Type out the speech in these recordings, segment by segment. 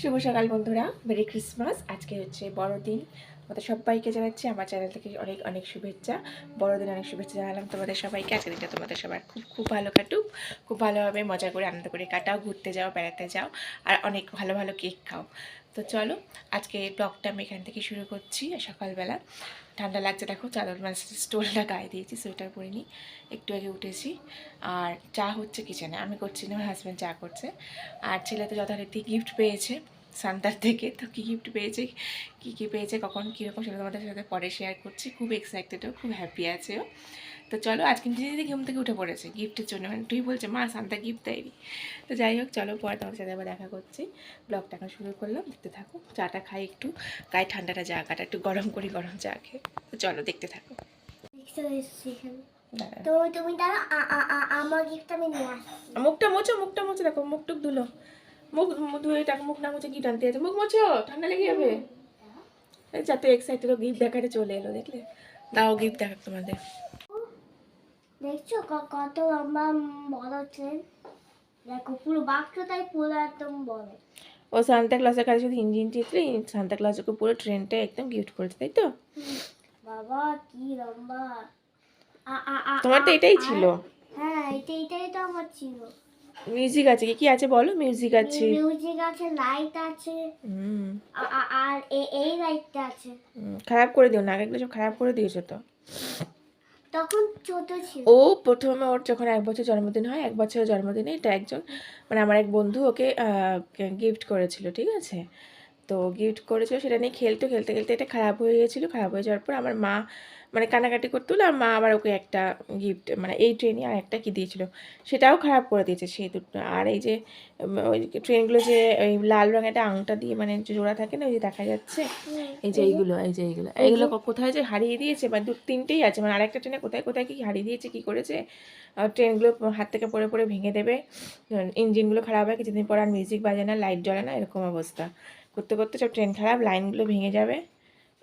শুভ সকাল বন্ধুরা, merry Christmas. আজকে হচ্ছে বড়দিন। তোমাদের সবাইকে জানাচ্ছি আমার চ্যানেল থেকে অনেক অনেক শুভেচ্ছা। বড়দিন অনেক শুভেচ্ছা জানালাম তোমাদের সবাইকে। আজকে দিনটা তোমাদের সবার খুব খুব ভালো কাটুক। খুব ভালোভাবে মজা করে, আনন্দ করে কাটাও, ঘুরতে যাও, বেড়াতে যাও, আর অনেক ভালো ভালো কেক খাও। তো চলো, আজকে ব্লগটা আমি এখান থেকে শুরু করছি সকালবেলা। ঠান্ডা লাগছে, দেখো চাদর মানে স্টোলটা গায়ে দিয়েছি, সোয়েটার নিই একটু আগে উঠেছি। আর চা হচ্ছে কিচেনে আমি করছি না, আমার হাজব্যান্ড চা করছে। আর ছেলে তো যথারীতি গিফট পেয়েছে, সান্তার থেকে, তো কী গিফট পেয়েছে, কী কী পেয়েছে, কখন কীরকম সেটা তোমাদের সাথে পরে শেয়ার করছি, খুব এক্সাইটেডও খুব হ্যাপি আছে ও। তো চলো আজকে নিজে নিজে ঘুম থেকে উঠে পড়েছে গিফটের জন্য। মানে তুই বলছে মা সান্তা গিফট দেয়নি। তো যাই হোক চলো পরে তোমার সাথে আবার দেখা করছি। ব্লগটা এখন শুরু করলাম দেখতে থাকো। চাটা খাই একটু গায়ে ঠান্ডাটা যা কাটা একটু গরম করি গরম চা খেয়ে। তো চলো দেখতে থাকো। তো তুমি দাঁড়া আমার গিফট আমি নিয়ে আসছি। মুখটা মোছো মুখটা মোছো দেখো মুখ টুক ধুলো। মুখ মুখ ধুয়ে টাকা মুখ না মুছে কি টানতে আছে। মুখ মোছো ঠান্ডা লেগে যাবে। এই যত এক্সাইটেড গিফট দেখাতে চলে এলো দেখলে? দাও গিফট দেখাক তোমাদের। দেখছ? কত লম্বা বড় ট্রেন দেখো পুরো বাক্সটাই পুরো একদম বড় ও সান্তা ক্লাসের কাছে শুধু ইঞ্জিন চিত্রে সান্তা ক্লাসকে পুরো ট্রেনটা একদম গিফট করেছে তাই তো? বাবা কি লম্বা। তোমার তো এটাই ছিল। হ্যাঁ এটা এটাই তো আমার ছিল। মিউজিক আছে কি? কি আছে বলো? মিউজিক আছে। মিউজিক আছে লাইট আছে। আর এই লাইটটা আছে। হুম, খারাপ করে দিও না আগেগুলো সব খারাপ করে দিয়েছ তো। তখন ও প্রথমে ওর যখন এক বছর জন্মদিন হয়, এক বছরের জন্মদিনে এটা একজন মানে আমার এক বন্ধু ওকে গিফট করেছিল, ঠিক আছে? তো গিফট করেছিল, সেটা নিয়ে খেলতে খেলতে খেলতে এটা খারাপ হয়ে গেছিল খারাপ হয়ে যাওয়ার পর আমার মা মানে কানাকাটি করতে হলো আর মা আবার ওকে একটা গিফট মানে এই ট্রেনে আর একটা কি দিয়েছিল সেটাও খারাপ করে দিয়েছে সেই দুটো। আর এই যে ওই ট্রেনগুলো যে ওই লাল রঙের একটা আংটা দিয়ে মানে জোড়া থাকে না ওই যে দেখা যাচ্ছে এই যে এইগুলো এই যে এইগুলো। এইগুলো কোথায় যে হারিয়ে দিয়েছে মানে দু তিনটেই আছে মানে আরেকটা ট্রেনে কোথায় কোথায় কি হারিয়ে দিয়েছে কি করেছে আর ট্রেনগুলো হাত থেকে পড়ে পড়ে ভেঙে দেবে ইঞ্জিনগুলো খারাপ হয় কিছুদিন পর আর মিউজিক বাজে না লাইট জ্বলে না এরকম অবস্থা। করতে করতে সব ট্রেন খারাপ লাইনগুলো ভেঙে যাবে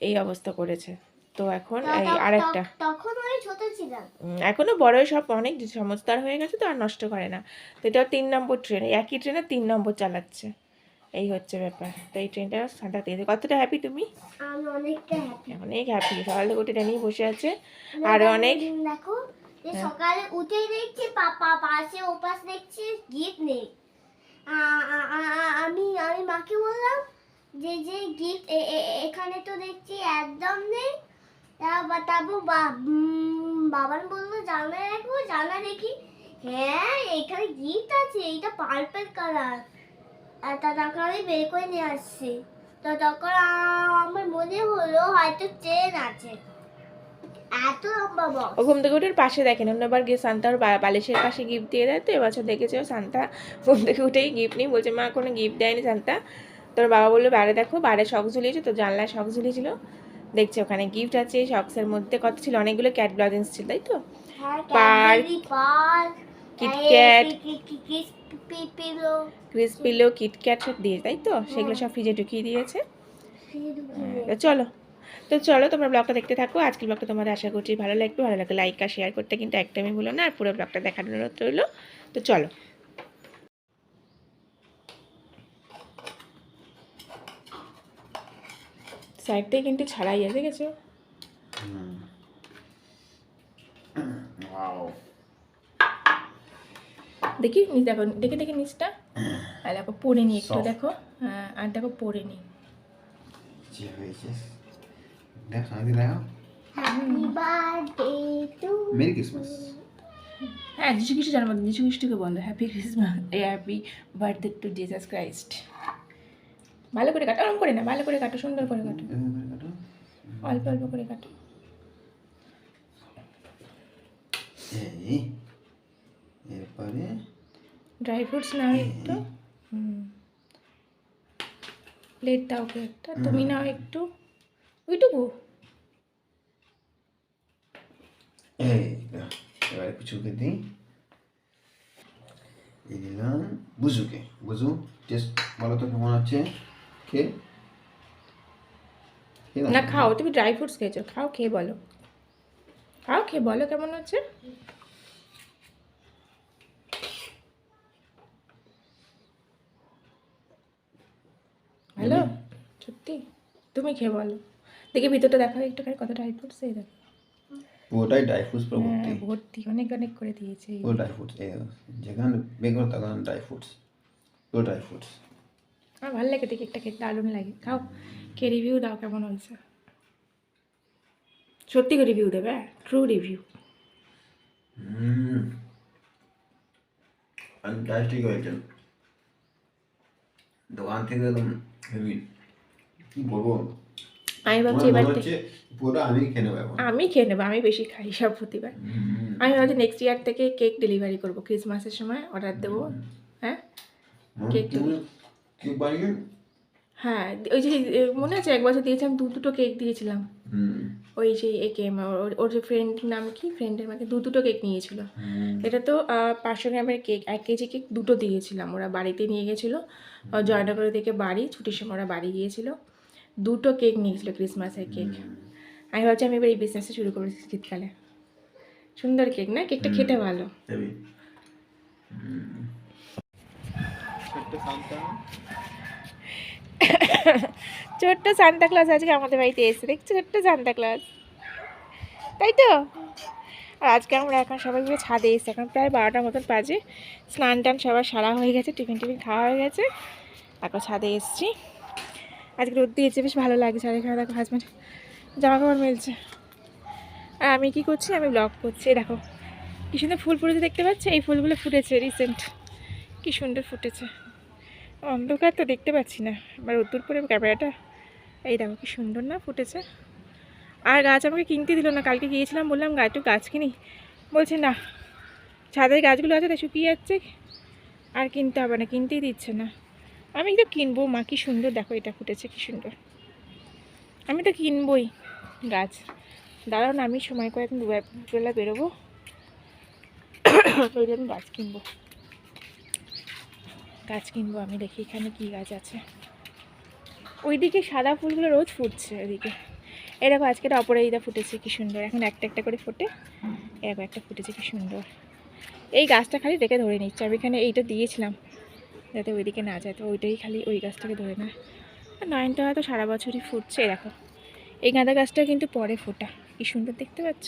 এই অবস্থা করেছে। তো এখন এই আরেকটা। ত- তখন আমি ছোট ছিলাম। এখনও বড় সব অনেক সমস্তার হয়ে গেছে তো আর নষ্ট করে না। তো এটা তিন নম্বর ট্রেন একই ট্রেনে তিন নম্বর চালাচ্ছে। এই হচ্ছে ব্যাপার। তো এই ট্রেনটা সাঁতার দিয়েছে কতটা হ্যাপি তুমি? আমি অনেকটা হ্যাপি অনেক হ্যাপি সকাল থেকে উঠে ট্রেনেই বসে আছে। আর অনেক দেখো যে হ্যাঁ। সকালে উঠে দেখছি পাপা পাশে ওপাশ দেখছি গিফট নেই। আমি আমি মাকে বললাম যে যে গিফট এখানে তো দেখছি একদম নেই। তারপর তারপর বা- উম, বলল জানা রাখব জানা দেখি। হ্যাঁ এখানে গিফট আছে এইটা পার্পল কালার আর তখন আমি বের করে নিয়ে আসছি। তো তখন আমার মনে হলো হয়তো ট্রেন আছে। এত ঘুম থেকে পাশে দেখেন। অন্যবার গিয়ে সান্তা বালিশের পাশে গিফট দিয়ে দেয় তো এবছর দেখেছে সান্তা। ঘুম থেকে উঠেই গিফট নিই বলছে মা কোনো গিফট দেয়নি সান্তা। তোর বাবা বলল বাইরে দেখো বাইরে শখ ঝুলিয়েছে তো জানলায় শখ ঝুলিয়েছিল। দেখছি ওখানে গিফট আছে শক্সের মধ্যে কত ছিল? অনেকগুলো ক্যাট ব্লাউজেন্স ছিল তাই তো? হ্যাঁ পার্ক, কিটক্যাট কিটক্যাট সব দিয়ে তাই তো? সেগুলো সব ফ্রিজে ঢুকিয়ে দিয়েছে। হ্যাঁ, চলো। তো চলো তোমরা ব্লগটা দেখতে থাকো। আজকের ব্লগটা তোমাদের আশা করছি ভালো লাগবে। ভালো লাগলে লাইক আর শেয়ার করতে কিন্তু একদমই ভুলো না। আর পুরো ব্লগটা দেখানোর রইল। তো চলো। সাইডটাই কিন্তু ছাড়াই আছে গেছো দেখি নিচ দেখো দেখে দেখে নিচটা। আর দেখো পরে নি একটু দেখো। হ্যাঁ আর দেখো পরে নি হ্যাঁ যিশু খ্রিস্ট জন্মদিন যিশু খ্রিস্টকে বলো। Happy Christmas happy birthday to Jesus Christ ভালো করে কাটো ওরম করে না ভালো করে কাটো সুন্দর করে কাটো। অল্প অল্প করে কাটো। এরপরে? ড্রাই ফ্রুটস নাও একটু? প্লেট দাও ওকে একটা তুমি নাও একটু। ওইটুকু। এবারে কিছুকে দিই। এই দিলাম। বুঝুকে বুঝু টেস্ট বলো তো কেমন আছে খেয়ে না খাও তুমি ড্রাই ফ্রুটস খেয়েছো খাও খেয়ে বলো। খাও খেয়ে বলো কেমন হচ্ছে? ভালো সত্যি? তুমি খেয়ে বলো। দেখে ভিতরটা দেখো একটুখানি কত ড্রাই ফ্রুটস এই দেখো। পুরোটাই ড্রাই ফ্রুটস পুরো ভর্তি ভর্তি অনেক অনেক করে দিয়েছে। পুরো ড্রাই ফ্রুটস যেখানে বের তখন ড্রাই ফ্রুটস পুরো ড্রাই ফ্রুটস আমার ভালো লাগে দেখে একটা খেতে দারুণ লাগে। খাও কে রিভিউ দাও কেমন হয়েছে? সত্যি করে রিভিউ দেবে ট্রু রিভিউ ফ্যান্টাস্টিক হয়েছে দোকান থেকে একদম হেভি কি বলব? আমি ভাবছি এবার পুরোটা আমি খেয়ে নেব আমি খেয়ে নেব আমি বেশি খাই সব প্রতিবার। আমি ভাবছি নেক্সট ইয়ার থেকে কেক ডেলিভারি করব ক্রিসমাসের সময় অর্ডার দেবো। হ্যাঁ? কেক কেক বানিয়ে হ্যাঁ ওই যে মনে আছে এক বছর দিয়েছিলাম দু দুটো কেক দিয়েছিলাম। ওই যে একে ওর- ওর যে ফ্রেন্ড নাম কি? ফ্রেন্ডের মাকে দু দুটো কেক নিয়েছিল। এটা তো পাঁচশো গ্রামের কেক এক কেজি কেক দুটো দিয়েছিলাম। ওরা বাড়িতে নিয়ে গেছিল জয়নগর থেকে বাড়ি ছুটির সময় ওরা বাড়ি গিয়েছিল। দুটো কেক নিয়েছিল ক্রিসমাসের কেক। আমি ভাবছি আমি এবার এই বিজনেসটা শুরু করব শীতকালে। সুন্দর কেক না? কেকটা খেতে ভালো। ছোট্ট সান্তা ক্লাস আজকে আমাদের বাড়িতে এসে দেখছি ছোট্ট সান্তা ক্লাস। তাই তো? আর আজকে আমরা এখন সবাই মিলে ছাদে এসেছি। এখন প্রায় বারোটার মতন বাজে। স্নান টান সবার সারা হয়ে গেছে, টিফিন টিফিন খাওয়া হয়ে গেছে। এখন ছাদে এসেছি। আজকে রোদ দিয়েছে, বেশ ভালো লাগছে আর এখানে দেখো হাজব্যান্ড জামা কাপড় মেলছে। আর আমি কি করছি? আমি ব্লগ করছি। দেখো, কি সুন্দর ফুল ফুটেছে দেখতে পাচ্ছ? এই ফুলগুলো ফুটেছে রিসেন্ট কি সুন্দর ফুটেছে। অন্ধকার তো দেখতে পাচ্ছি না। আমার রোদ্দুর পরে ক্যামেরাটা, এই দেখো কি সুন্দর না ফুটেছে। আর গাছ আমাকে কিনতে দিল না, কালকে গিয়েছিলাম, বললাম গাছ একটু গাছ কিনি। বলছে, না, ছাদের গাছগুলো আছে, তাই শুকিয়ে যাচ্ছে। আর কিনতে হবে না, কিনতেই দিচ্ছে না। আমি তো কিনবো, মা, কি সুন্দর, দেখো এটা ফুটেছে, কি সুন্দর। আমি তো কিনবই গাছ। দাঁড়াও না, আমি সময় করে দুবেলা বেরোবো। ওই জন্য গাছ কিনবো। গাছ কিনবো, আমি দেখি এখানে কি গাছ আছে। ওইদিকে সাদা ফুলগুলো রোজ ফুটছে ওইদিকে এরকম আজকে একটা অপরাজিতা ফুটেছে, কি সুন্দর। এখন একটা একটা করে ফোটে। এরকম একটা ফুটেছে, কি সুন্দর। এই গাছটা খালি দেখে ধরে নিচ্ছে। আমি এখানে এইটা দিয়েছিলাম, যাতে ওইদিকে না যায়। তো ওইটাই খালি ওই গাছটাকে ধরে নেয় আর নয়নটা হয়তো সারা বছরই ফুটছে দেখো। এই গাঁদা গাছটা কিন্তু পরে ফোটা। কি সুন্দর দেখতে পাচ্ছ?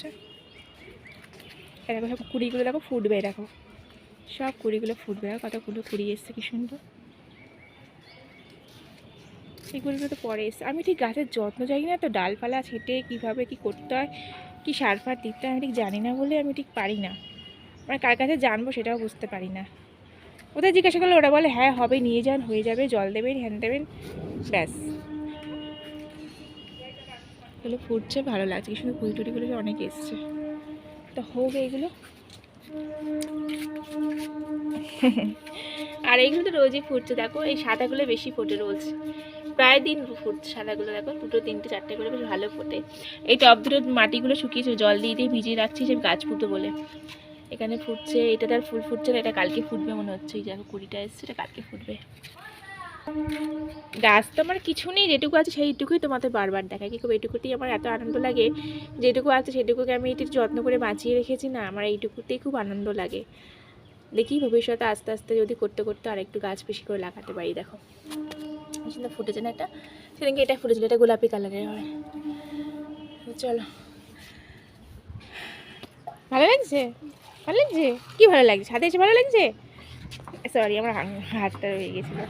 এরকম সব কুড়িগুলো দেখো, ফুটবে দেখো। সব কুড়িগুলো ফুটবে আর কতগুলো কুড়ি এসছে কি সুন্দর। এগুলো তো পরে এসছে। আমি ঠিক গাছের যত্ন জানি না, তো ডালপালা ছেটে কীভাবে কি করতে হয়, কি সার ফার দিতে হয়, আমি ঠিক জানি না বলে আমি ঠিক পারি না। মানে কার কাছে জানব সেটাও বুঝতে পারি না। ওদের জিজ্ঞাসা করলে, ওরা বলে হ্যাঁ হবে, নিয়ে যান, হয়ে যাবে, জল দেবেন, হ্যান দেবেন, ব্যাস। এগুলো ফুটছে, ভালো লাগছে, কি সুন্দর কুড়ি টুড়িগুলো অনেক এসছে। তো হোক এইগুলো আর এইগুলো তো রোজই ফুটছে, দেখো, এই সাদাগুলো বেশি ফোটে রোজ। প্রায় দিন ফুটছে সাদাগুলো, দেখো, দুটো, তিনটে, চারটে করে বেশ ভালো ফোটে। এই টপ দুটো মাটিগুলো শুকিয়েছে, জল দিয়ে দিয়ে ভিজিয়ে রাখছি, সে গাছ ফুটো বলে। এখানে ফুটছে, এটা তার ফুল ফুটছে না, এটা কালকে ফুটবে মনে হচ্ছে, এই দেখো, কুড়িটা এসছে, এটা কালকে ফুটবে। গাছ তো আমার কিছু নেই, যেটুকু আছে সেইটুকুই তোমাদের বারবার দেখায় করব এইটুকুতেই আমার এত আনন্দ লাগে, যেটুকু আছে সেটুকুকে আমি একটু যত্ন করে বাঁচিয়ে রেখেছি না, আমার এইটুকুতেই খুব আনন্দ লাগে। দেখি ভবিষ্যতে আস্তে আস্তে যদি করতে করতে আর একটু গাছ বেশি করে লাগাতে পারি, দেখো। সুন্দর ফুটেছে না এটা? সেদিনকে এটা ফুটেছিল, এটা গোলাপি কালারের হয়। চলো। ভালো লাগছে? ভালো লাগছে? কী ভালো লাগছে? ছাদে এসে ভালো লাগছে? সরি আমার হাতটা রয়ে গেছিল।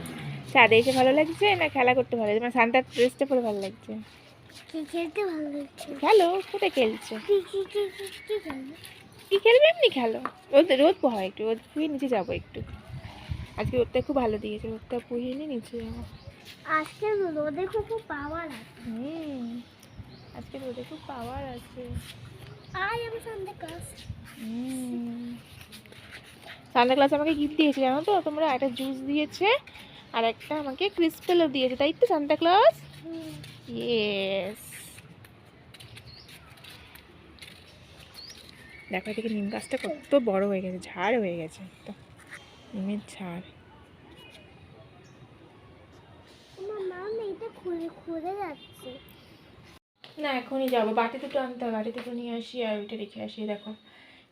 ছাদে এসে ভালো লাগছে না খেলা করতে ভালো লাগছে? মানে সান্তার ড্রেসটা পরে ভালো লাগছে? খেলতে ভালো লাগছে? খেলো কোথায় খেলছো? কি খেলবে? এমনি খেলো। রোদ রোদ পোহা একটু রোদ পুয়ে নিচে যাব একটু। আজকে রোদটা খুব ভালো দিয়েছে রোদটা পুহিয়ে নিয়ে নিচে যাব। আজকে রোদে খুব পাওয়ার আছে। হুম আজকে রোদে খুব পাওয়ার আছে। আজ আমি সন্ধ্যে ক্লাস। সান্তা ক্লাস আমাকে গিফট দিয়েছে জানো তো? তোমরা একটা জুস দিয়েছে আর একটা আমাকে ক্রিস্পেলও দিয়েছে তাই তো সান্তা ক্লাস ইয়েস দেখো এদিকে নিম গাছটা কত বড় হয়ে গেছে ঝাড় হয়ে গেছে একটা নিমের ঝাড়। না এখনই যাব বাটি দুটো আনতে হবে বাটি দুটো নিয়ে আসি আর ওইটা রেখে আসি দেখো।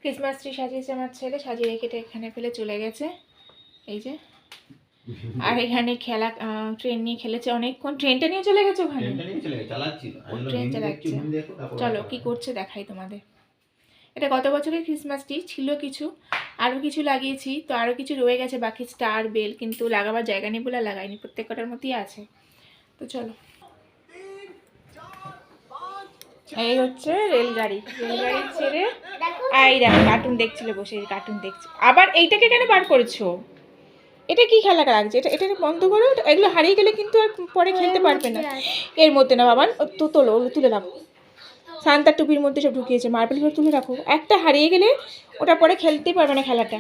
ক্রিসমাস ট্রি সাজিয়েছে আমার ছেলে সাজিয়ে রেখে এটা এখানে ফেলে চলে গেছে। এই যে আর এখানে খেলা ট্রেন নিয়ে খেলেছে অনেকক্ষণ। ট্রেনটা নিয়ে চলে গেছে ওখানে? ট্রেনটা নিয়ে চলে গেছে, চালাচ্ছিল। আমি বললাম, ট্রেন চালাচ্ছে। চলো কি করছে দেখাই তোমাদের। এটা গত বছরের ক্রিসমাসটি ছিল কিছু। আরও কিছু লাগিয়েছি তো আরও কিছু রয়ে গেছে বাকি স্টার বেল কিন্তু লাগাবার জায়গা নেই বলে লাগাইনি প্রত্যেক কটার মতোই আছে। তো চলো। এই হচ্ছে রেলগাড়ি। রেলগাড়ি ছেড়ে এই দেখো কার্টুন দেখছিল বসে কার্টুন দেখছে। আবার এইটাকে কেন বার করেছ? এটা কি খেলা লাগছে? এটা এটা বন্ধ করো। এগুলো হারিয়ে গেলে কিন্তু আর পরে খেলতে পারবে না। এর মধ্যে না বাবান তো তোলো তুলে রাখো সান্তার টুপির মধ্যে সব ঢুকিয়েছে। মার্বেল মার্বেলগুলো তুলে রাখো। একটা হারিয়ে গেলে ওটা পরে খেলতেই পারবে না খেলাটা।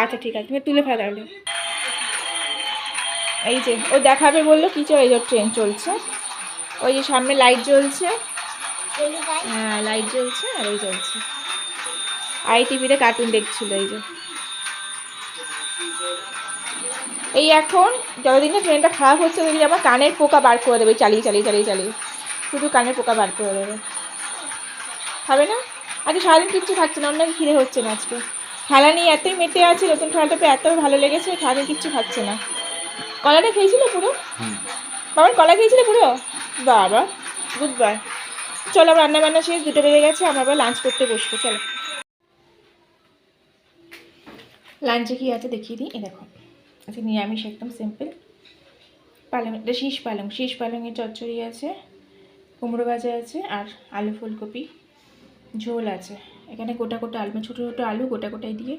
আচ্ছা ঠিক আছে। তুমি তুলে ফেলা তাহলে। এই যে ও দেখাবে বলল কি চল এই যে ট্রেন চলছে। ওই যে সামনে লাইট জ্বলছে। হ্যাঁ লাইট জ্বলছে আর এই জ্বলছে। আই টিভিতে কার্টুন দেখছিল এই যে। এই এখন যতদিন না ট্রেনটা খারাপ হচ্ছে ততদিন আমার কানের পোকা বার করে দেবে চালিয়ে চালিয়ে চালিয়ে চালিয়ে। শুধু কানের পোকা বার করে দেবে। হবে না? আজকে সারাদিন কিচ্ছু খাচ্ছে না অন্য ঘিরে হচ্ছে না আজকে। খেলা নিয়ে এতই মেতে আছে নতুন খেলাটা পেয়ে এত ভালো লেগেছে সারাদিন কিচ্ছু খাচ্ছে না। কলাটা খেয়েছিল পুরো। বাবার কলা খেয়েছিল পুরো? বাবা গুড বাই চলো আবার রান্না বান্না শেষ দুটো বেজে গেছে আমরা আবার লাঞ্চ করতে বসবো চলো। লাঞ্চে কি আছে দেখিয়ে দিই দেখো। আচ্ছা নিরামিষ একদম সিম্পল পালং এটা শীষ পালং। শীষ পালংয়ের চচ্চড়ি আছে, কুমড়ো ভাজা আছে, আর আলু ফুলকপি। ঝোল আছে। এখানে গোটা গোটা আলু মানে ছোটো ছোটো আলু গোটা গোটাই দিয়ে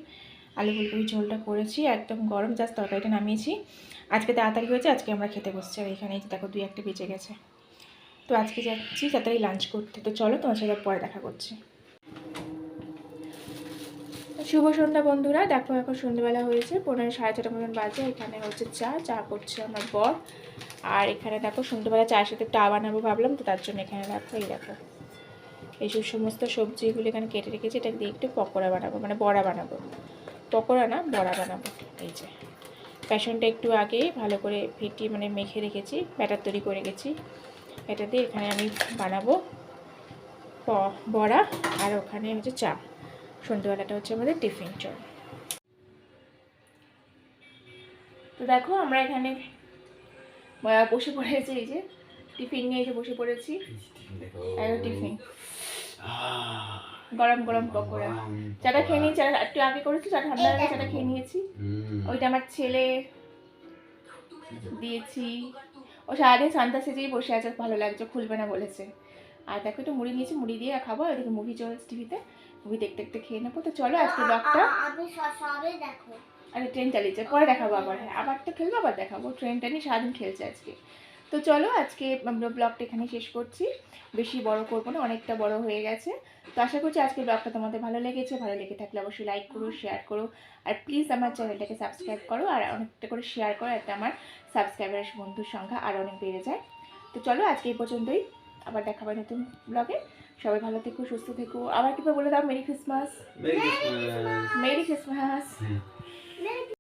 আলু ফুলকপি ঝোলটা করেছি। একদম গরম জাস্ট তরকারিটা নামিয়েছি। আজকে তাড়াতাড়ি হয়েছে, আজকে আমরা খেতে বসছি। আর এখানে দেখো, দুই একটা বেঁচে গেছে। তো আজকে যাচ্ছি তাড়াতাড়ি লাঞ্চ করতে। তো চলো তোমার সাথে পরে দেখা করছি। শুভ সন্ধ্যা বন্ধুরা। দেখো এখন সন্ধ্যেবেলা হয়েছে পনেরো সাড়ে ছটা মতন বাজে। এখানে হচ্ছে চা চা করছে আমার বর। আর এখানে দেখো সন্ধ্যেবেলা চায়ের সাথে চা বানাবো ভাবলাম, তো তার জন্য এখানে দেখো, এই দেখো। এইসব সমস্ত সবজিগুলো এখানে কেটে রেখেছি, এটা দিয়ে একটু পকোড়া বানাবো মানে বড়া বানাবো। পকোড়া না, বড়া বানাবো, এই যে। প্যাশনটা একটু আগেই ভালো করে ফেটিয়ে মানে মেখে রেখেছি, ব্যাটার তৈরি করে গেছি এটা দিয়ে এখানে আমি বানাবো বড়া, আর ওখানে হচ্ছে চা। সন্ধ্যেবেলাটা হচ্ছে আমাদের টিফিন চল। তো দেখো আমরা এখানে বসে পড়েছি এই যে টিফিন নিয়ে এসে বসে পড়েছি। টিফিন। গরম গরম পকোড়া। চাটা খেয়ে নিয়েছি আর একটু আগে করেছি চা ঠান্ডা গেছে, চাটা খেয়ে নিয়েছি। ওইটা আমার ছেলে দিয়েছি। ও সারাদিন সান্তা সেজেই বসে আছে ভালো লাগছে খুলবে না বলেছে। আর দেখো একটু মুড়ি নিয়েছি মুড়ি দিয়ে খাব এদিকে মুভি চলছে টিভিতে মুভি দেখতে দেখতে খেয়ে নেব। তো চলো আজকে ব্লগটা আমি সবে দেখো। আরে ট্রেন চালিয়েছে পরে দেখাবো আবার হ্যাঁ আবার তো খেলব আবার দেখাবো। ট্রেনটা নিয়ে সারাদিন খেলছে আজকে। তো চলো আজকে আমরা ব্লগটা এখানে শেষ করছি। বেশি বড় করব না অনেকটা বড় হয়ে গেছে। তো আশা করছি আজকে ব্লগটা তোমাদের ভালো লেগেছে। ভালো লেগে থাকলে অবশ্যই লাইক করো শেয়ার করো। আর প্লিজ আমার চ্যানেলটাকে সাবস্ক্রাইব করো আর অনেকটা করে শেয়ার করো এতে আমার সাবস্ক্রাইবারের বন্ধুর সংখ্যা আরও অনেক বেড়ে যায়। তো চলো আজকে এই পর্যন্তই। আবার দেখাবো নতুন ব্লগে সবাই ভালো থেকো সুস্থ থেকো। আবার কীভাবে বলে দাও মেরি ক্রিসমাস। Merry Christmas. হুম।